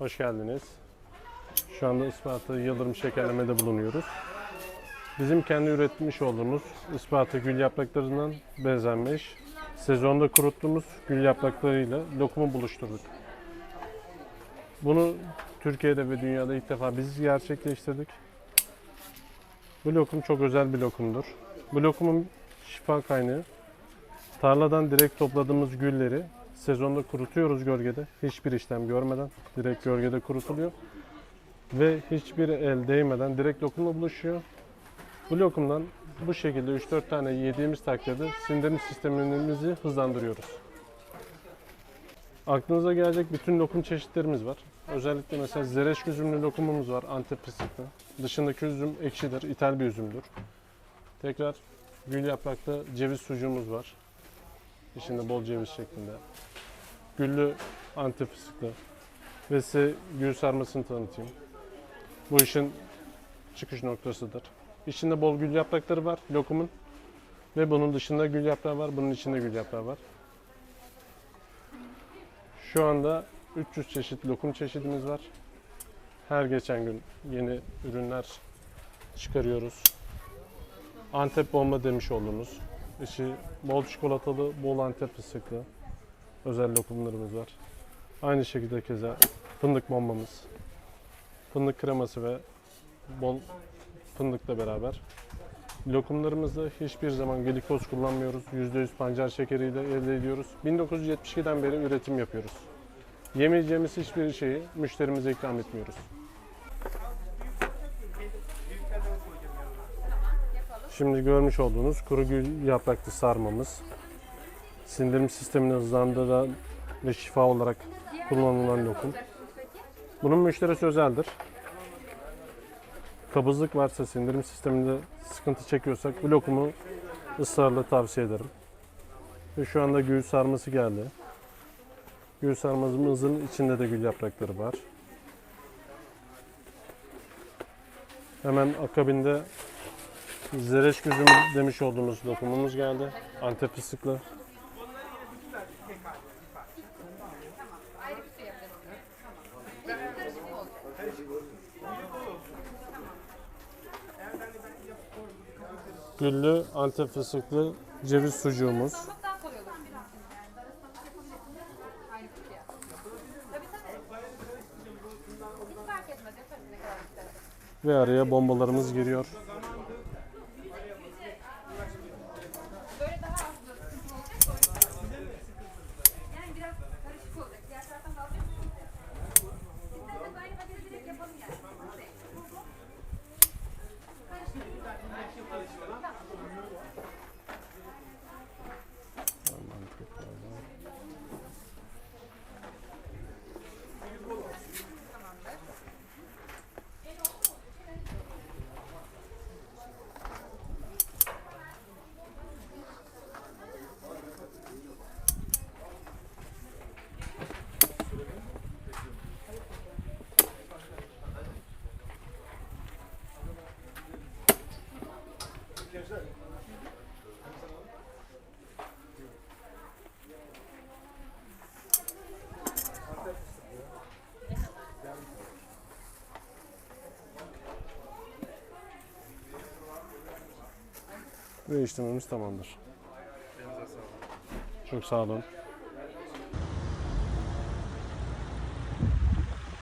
Hoş geldiniz. Şu anda Isparta Yıldırım Şekerleme'de bulunuyoruz. Bizim kendi üretmiş olduğumuz Isparta gül yapraklarından bezenmiş, sezonda kuruttuğumuz gül yapraklarıyla lokumu buluşturduk. Bunu Türkiye'de ve dünyada ilk defa biz gerçekleştirdik. Bu lokum çok özel bir lokumdur. Bu lokumun şifa kaynağı tarladan direkt topladığımız gülleri sezonda kurutuyoruz gölgede. Hiçbir işlem görmeden direkt gölgede kurutuluyor. Ve hiçbir el değmeden direkt lokumla buluşuyor. Bu lokumdan bu şekilde 3-4 tane yediğimiz takdirde sindirim sistemimizi hızlandırıyoruz. Aklınıza gelecek bütün lokum çeşitlerimiz var. Özellikle mesela zereş üzümlü lokumumuz var Antep fıstıklı. Dışındaki üzüm ekşidir, ithal bir üzümdür. Tekrar gül yapraklı ceviz sucuğumuz var. İçinde bol ceviz şeklinde. Güllü Antep fıstıklı. Ve size gül sarmasını tanıtayım. Bu işin çıkış noktasıdır. İçinde bol gül yaprakları var lokumun. Ve bunun dışında gül yaprağı var, bunun içinde gül yaprağı var. Şu anda 300 çeşit lokum çeşidimiz var. Her geçen gün yeni ürünler çıkarıyoruz. Antep bomba demiş olduğumuz, içi bol çikolatalı, bol Antep fıstıklı özel lokumlarımız var. Aynı şekilde keza fındık bombamız, fındık kreması ve bol fındıkla beraber. Lokumlarımızda hiçbir zaman glikoz kullanmıyoruz. %100 pancar şekeriyle elde ediyoruz. 1972'den beri üretim yapıyoruz. Yemeyeceğimiz hiçbir şeyi müşterimize ikram etmiyoruz. Şimdi görmüş olduğunuz kuru gül yapraklı sarmamız. Sindirim sistemini hızlandıran ve şifa olarak kullanılan lokum. Bunun müşterisi özeldir. Kabızlık varsa sindirim sisteminde sıkıntı çekiyorsak bu lokumu ısrarla tavsiye ederim. Ve şu anda gül sarması geldi. Gül sarmamızın içinde de gül yaprakları var. Hemen akabinde zereş gözüm demiş olduğumuz lokumumuz geldi. Antep fıstıklı. Güllü Antep fıstıklı ceviz sucuğumuz. Ve araya bombalarımız giriyor. Ve işlemimiz tamamdır. Çok sağ olun.